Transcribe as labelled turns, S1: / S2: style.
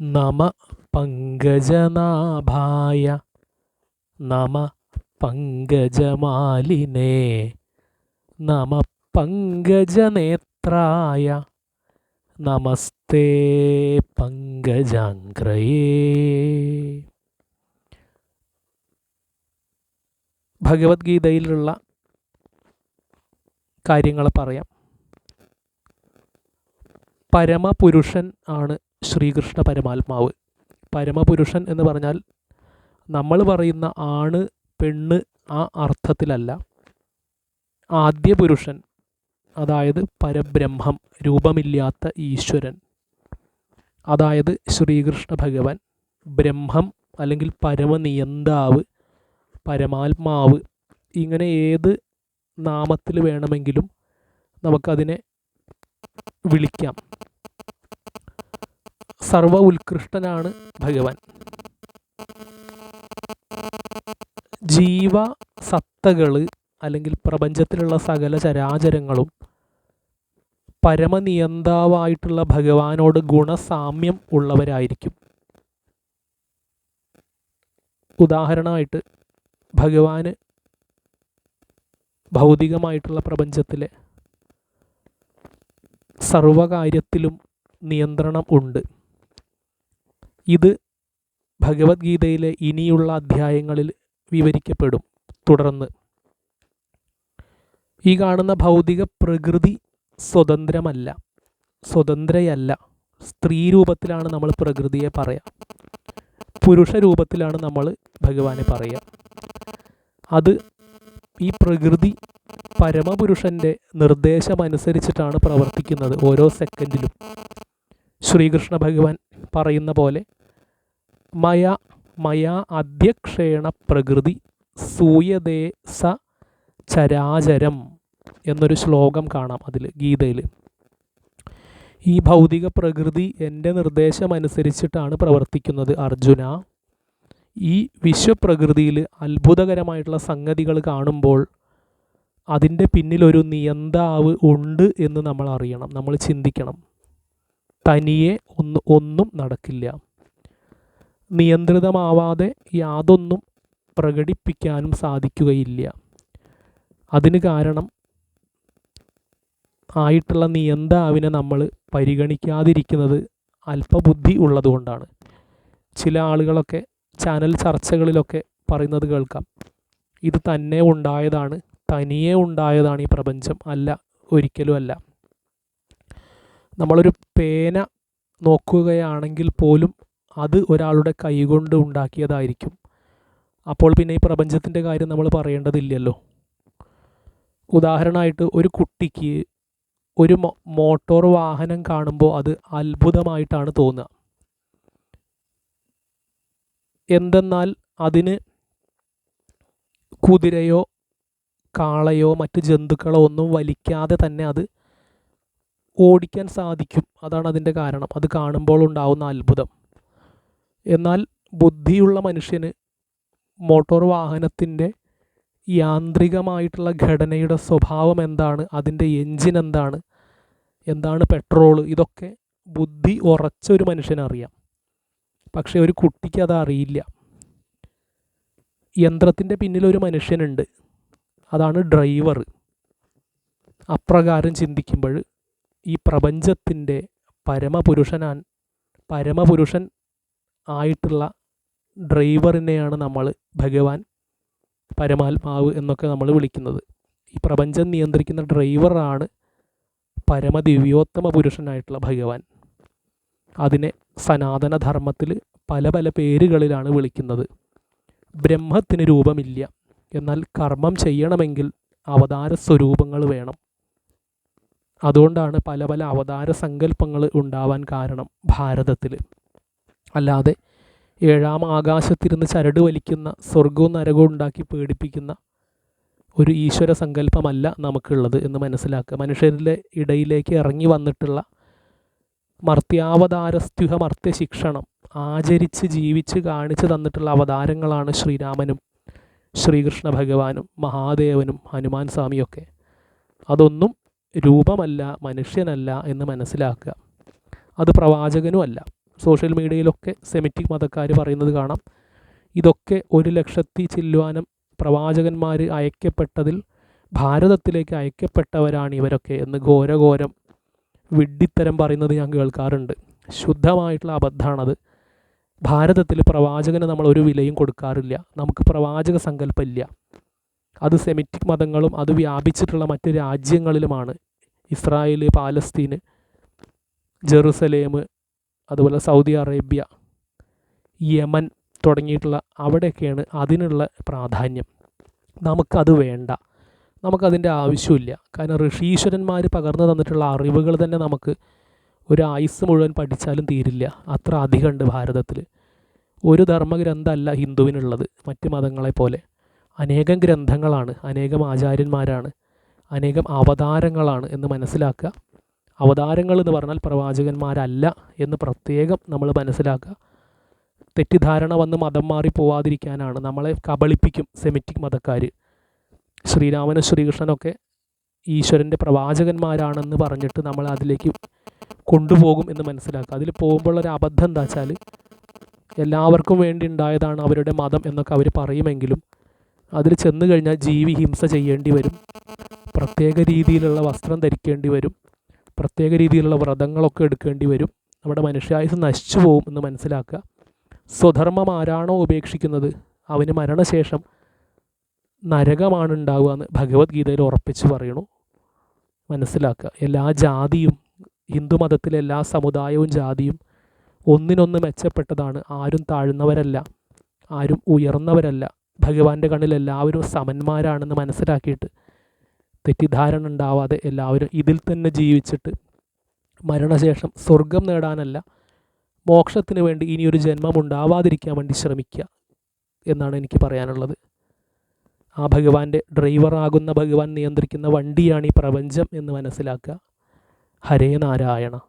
S1: നമ പങ്കജനാഭായ നമ പങ്കജമാലിനേ നമ പങ്കജനേത്രായ നമസ്തേ പങ്കജാംഗ്രയേ. ഭഗവത്ഗീതയിലുള്ള കാര്യങ്ങൾ പറയാം. പരമപുരുഷൻ ആണ് ശ്രീകൃഷ്ണ പരമാത്മാവ്. പരമപുരുഷൻ എന്ന് പറഞ്ഞാൽ നമ്മൾ പറയുന്ന ആണ് പെണ്ണ് ആ അർത്ഥത്തിലല്ല. ആദ്യ പുരുഷൻ അതായത് പരബ്രഹ്മം രൂപമില്ലാത്ത ഈശ്വരൻ. അതായത് ശ്രീകൃഷ്ണ ഭഗവാൻ. ബ്രഹ്മം അല്ലെങ്കിൽ പരമനിയന്താവ് പരമാത്മാവ് ഇങ്ങനെ ഏത് നാമത്തിൽ വേണമെങ്കിലും നമുക്കതിനെ വിളിക്കാം. സർവ ഉത്കൃഷ്ടനാണ് ഭഗവാൻ. ജീവ സത്തകൾ അല്ലെങ്കിൽ പ്രപഞ്ചത്തിലുള്ള സകല ചരാചരങ്ങളും പരമനിയന്താവായിട്ടുള്ള ഭഗവാനോട് ഗുണസാമ്യം ഉള്ളവരായിരിക്കും. ഉദാഹരണമായിട്ട് ഭഗവാന് ഭൗതികമായിട്ടുള്ള പ്രപഞ്ചത്തിലെ സർവകാര്യത്തിലും നിയന്ത്രണം ഉണ്ട്. ഇത് ഭഗവത്ഗീതയിലെ ഇനിയുള്ള അധ്യായങ്ങളിൽ വിവരിക്കപ്പെടും. തുടർന്ന് ഈ കാണുന്ന ഭൗതിക പ്രകൃതി സ്വതന്ത്രമല്ല സ്വതന്ത്രയല്ല. സ്ത്രീ രൂപത്തിലാണ് നമ്മൾ പ്രകൃതിയെ പറയാം. പുരുഷ രൂപത്തിലാണ് നമ്മൾ ഭഗവാനെ പറയുക അത് ഈ പ്രകൃതി പരമപുരുഷന്റെ നിർദ്ദേശമനുസരിച്ചിട്ടാണ് പ്രവർത്തിക്കുന്നത് ഓരോ സെക്കൻഡിലും ശ്രീകൃഷ്ണ ഭഗവാൻ പറയുന്ന പോലെ മയ മയാ അധ്യക്ഷേണ പ്രകൃതി സൂയതേ സ ചരാചരം എന്നൊരു ശ്ലോകം കാണാം അതിൽ ഗീതയിൽ. ഈ ഭൗതിക പ്രകൃതി എന്റെ നിർദ്ദേശമനുസരിച്ചിട്ടാണ് പ്രവർത്തിക്കുന്നത് അർജുന. ഈ വിശ്വപ്രകൃതിയിൽ അത്ഭുതകരമായിട്ടുള്ള സംഗതികൾ കാണുമ്പോൾ അതിന്റെ പിന്നിലൊരു നിയന്താവ് ഉണ്ട് എന്ന് നമ്മൾ അറിയണം നമ്മൾ ചിന്തിക്കണം. തനിയെ ഒന്ന് ഒന്നും നടക്കില്ല. നിയന്ത്രിതമാവാതെ യാതൊന്നും പ്രകടിപ്പിക്കാനും സാധിക്കുകയില്ല. അതിന് കാരണം ആയിട്ടുള്ള നിയന്താവിനെ നമ്മൾ പരിഗണിക്കാതിരിക്കുന്നത് അല്പബുദ്ധി ഉള്ളതുകൊണ്ടാണ്. ചില ആളുകളൊക്കെ ചാനൽ ചർച്ചകളിലൊക്കെ പറയുന്നത് കേൾക്കാം. ഇത് തന്നെ ഉണ്ടായതാണ് തനിയെ ഉണ്ടായതാണ് ഈ പ്രപഞ്ചം അല്ല ഒരിക്കലും അല്ല. നമ്മളൊരു പേന നോക്കുകയാണെങ്കിൽ പോലും അത് ഒരാളുടെ കൈകൊണ്ട് ഉണ്ടാക്കിയതായിരിക്കും. അപ്പോൾ പിന്നെ ഈ പ്രപഞ്ചത്തിന്റെ കാര്യം നമ്മൾ പറയേണ്ടതില്ലല്ലോ. ഉദാഹരണമായിട്ട് ഒരു കുട്ടിക്ക് ഒരു മോട്ടോർ വാഹനം കാണുമ്പോൾ അത് അത്ഭുതമായിട്ടാണ് തോന്നുക. എന്തെന്നാൽ അതിന് കുതിരയോ കാളയോ മറ്റ് ജന്തുക്കളോ ഒന്നും വലിക്കാതെ തന്നെ അത് ഓടിക്കാൻ സാധിക്കും. അതാണ് അതിന്റെ കാരണം. അത് കാണുമ്പോൾ ഉണ്ടാവുന്ന അത്ഭുതം. എന്നാൽ ബുദ്ധിയുള്ള മനുഷ്യന് മോട്ടോർ വാഹനത്തിന്റെ യാന്ത്രികമായിട്ടുള്ള ഘടനയുടെ സ്വഭാവം എന്താണ്? അതിന്റെ എൻജിൻ എന്താണ്? എന്താണ് പെട്രോൾ ഇതൊക്കെ ബുദ്ധി ഉറച്ച ഒരു മനുഷ്യനറിയാം. പക്ഷേ ഒരു കുട്ടിക്ക് അത് അറിയില്ല. യന്ത്രത്തിന്റെ പിന്നിലൊരു മനുഷ്യനുണ്ട്. അതാണ് ഡ്രൈവർ അപ്രകാരം ചിന്തിക്കുമ്പോൾ ഈ പ്രപഞ്ചത്തിന്റെ പരമപുരുഷനാൻ പരമപുരുഷൻ ആയിട്ടുള്ള ഡ്രൈവറിനെയാണ് നമ്മൾ ഭഗവാൻ പരമാത്മാവ് എന്നൊക്കെ നമ്മൾ വിളിക്കുന്നത്. ഈ പ്രപഞ്ചം നിയന്ത്രിക്കുന്ന ഡ്രൈവറാണ് പരമദിവ്യോത്തമ പുരുഷനായിട്ടുള്ള ഭഗവാൻ. അതിനെ സനാതനധർമ്മത്തിൽ പല പല പേരുകളിലാണ് വിളിക്കുന്നത്. ബ്രഹ്മത്തിന് രൂപമില്ല. എന്നാൽ കർമ്മം ചെയ്യണമെങ്കിൽ അവതാര സ്വരൂപങ്ങൾ വേണം. അതുകൊണ്ടാണ് പല പല അവതാര സങ്കല്പങ്ങൾ ഉണ്ടാവാൻ കാരണം ഭാരതത്തിൽ അല്ലാതെ ഏഴാം ആകാശത്തിരുന്ന് ചരട് വലിക്കുന്ന സ്വർഗവും നരകവും ഉണ്ടാക്കി പേടിപ്പിക്കുന്ന ഒരു ഈശ്വര സങ്കല്പമല്ല നമുക്കുള്ളത് എന്ന് മനസ്സിലാക്കുക. മനുഷ്യരിലെ ഇടയിലേക്ക് ഇറങ്ങി വന്നിട്ടുള്ള മർത്യാവതാരസ്ത്യുഹ മർത്യശിക്ഷണം ആചരിച്ച് ജീവിച്ച് കാണിച്ചു തന്നിട്ടുള്ള അവതാരങ്ങളാണ് ശ്രീരാമനും ശ്രീകൃഷ്ണ ഭഗവാനും മഹാദേവനും ഹനുമാൻ സ്വാമിയൊക്കെ. അതൊന്നും രൂപമല്ല മനുഷ്യനല്ല എന്ന് മനസ്സിലാക്കുക. അത് പ്രവാചകനും അല്ല സോഷ്യൽ മീഡിയയിലൊക്കെ സെമിറ്റിക് മതക്കാർ പറയുന്നത് കാണാം. ഇതൊക്കെ ഒരു ലക്ഷത്തി ചില്ലുവാനം പ്രവാചകന്മാർ അയക്കപ്പെട്ടതിൽ ഭാരതത്തിലേക്ക് അയക്കപ്പെട്ടവരാണ് ഇവരൊക്കെ എന്ന് ഘോരഘോരം വിഡ്ഢിത്തരം പറയുന്നത് ഞാൻ കേൾക്കാറുണ്ട്. ശുദ്ധമായിട്ടുള്ള അബദ്ധമാണത് ഭാരതത്തിൽ പ്രവാചകന് നമ്മൾ ഒരു വിലയും കൊടുക്കാറില്ല. നമുക്ക് പ്രവാചക സങ്കല്പമില്ല. അത് സെമിറ്റിക് മതങ്ങളും അത് വ്യാപിച്ചിട്ടുള്ള മറ്റ് രാജ്യങ്ങളിലുമാണ്. ഇസ്രായേൽ പാലസ്തീന് ജെറുസലേം അതുപോലെ സൗദി അറേബ്യ യമൻ തുടങ്ങിയിട്ടുള്ള അവിടെയൊക്കെയാണ് അതിനുള്ള പ്രാധാന്യം. നമുക്കത് വേണ്ട. നമുക്കതിന്റെ ആവശ്യമില്ല. കാരണം ഋഷീശ്വരന്മാർ പകർന്നു തന്നിട്ടുള്ള അറിവുകൾ തന്നെ നമുക്ക് ഒരു ആയുസ് മുഴുവൻ പഠിച്ചാലും തീരില്ല. അത്ര അധികമുണ്ട് ഭാരതത്തിൽ. ഒരു ധർമ്മഗ്രന്ഥമല്ല ഹിന്ദുവിനുള്ളത് മറ്റ് മതങ്ങളെ പോലെ. അനേകം ഗ്രന്ഥങ്ങളാണ്. അനേകം ആചാര്യന്മാരാണ്. അനേകം അവതാരങ്ങളാണ് എന്ന് മനസ്സിലാക്കുക. അവതാരങ്ങൾ എന്ന് പറഞ്ഞാൽ പ്രവാചകന്മാരല്ല എന്ന് പ്രത്യേകം നമ്മൾ മനസ്സിലാക്കുക. തെറ്റിദ്ധാരണ വന്ന് മതം മാറി പോവാതിരിക്കാനാണ് നമ്മളെ കബളിപ്പിക്കും സെമിറ്റിക് മതക്കാർ. ശ്രീരാമനും ശ്രീകൃഷ്ണനൊക്കെ ഈശ്വരന്റെ പ്രവാചകന്മാരാണെന്ന് പറഞ്ഞിട്ട് നമ്മൾ അതിലേക്ക് കൊണ്ടുപോകും എന്ന് മനസ്സിലാക്കുക. അതിൽ പോകുമ്പോഴൊരു അബദ്ധം എന്താ വെച്ചാൽ എല്ലാവർക്കും വേണ്ടി ഉണ്ടായതാണ് അവരുടെ മതം എന്നൊക്കെ അവർ പറയുമെങ്കിലും അതിൽ ചെന്നു കഴിഞ്ഞാൽ ജീവി ഹിംസ ചെയ്യേണ്ടി വരും. പ്രത്യേക രീതിയിലുള്ള വസ്ത്രം ധരിക്കേണ്ടി വരും. പ്രത്യേക രീതിയിലുള്ള വ്രതങ്ങളൊക്കെ എടുക്കേണ്ടി വരും. നമ്മുടെ മനുഷ്യായുസ് നശിച്ചു പോകും എന്ന് മനസ്സിലാക്കുക. സ്വധർമ്മം ആരാണോ ഉപേക്ഷിക്കുന്നത്? അവന് മരണശേഷം നരകമാണ് ഉണ്ടാവുക എന്ന് ഭഗവത്ഗീതയിൽ ഉറപ്പിച്ച് പറയണു മനസ്സിലാക്കുക. എല്ലാ ജാതിയും ഹിന്ദു മതത്തിലെ എല്ലാ സമുദായവും ജാതിയും ഒന്നിനൊന്ന് മെച്ചപ്പെട്ടതാണ്. ആരും താഴ്ന്നവരല്ല. ആരും ഉയർന്നവരല്ല. ഭഗവാന്റെ കണ്ണിൽ എല്ലാവരും സമന്മാരാണെന്ന് മനസ്സിലാക്കിയിട്ട് തെറ്റിദ്ധാരണ ഉണ്ടാവാതെ എല്ലാവരും ഇതിൽ തന്നെ ജീവിച്ചിട്ട് മരണശേഷം സ്വർഗം നേടാനല്ല മോക്ഷത്തിന് വേണ്ടി ഇനിയൊരു ജന്മം ഉണ്ടാവാതിരിക്കാൻ വേണ്ടി ശ്രമിക്കുക എന്നാണ് എനിക്ക് പറയാനുള്ളത്. ആ ഭഗവാന്റെ ഡ്രൈവറാകുന്ന ഭഗവാൻ നിയന്ത്രിക്കുന്ന വണ്ടിയാണ് ഈ പ്രപഞ്ചം എന്ന് മനസ്സിലാക്കുക. ഹരേ നാരായണ.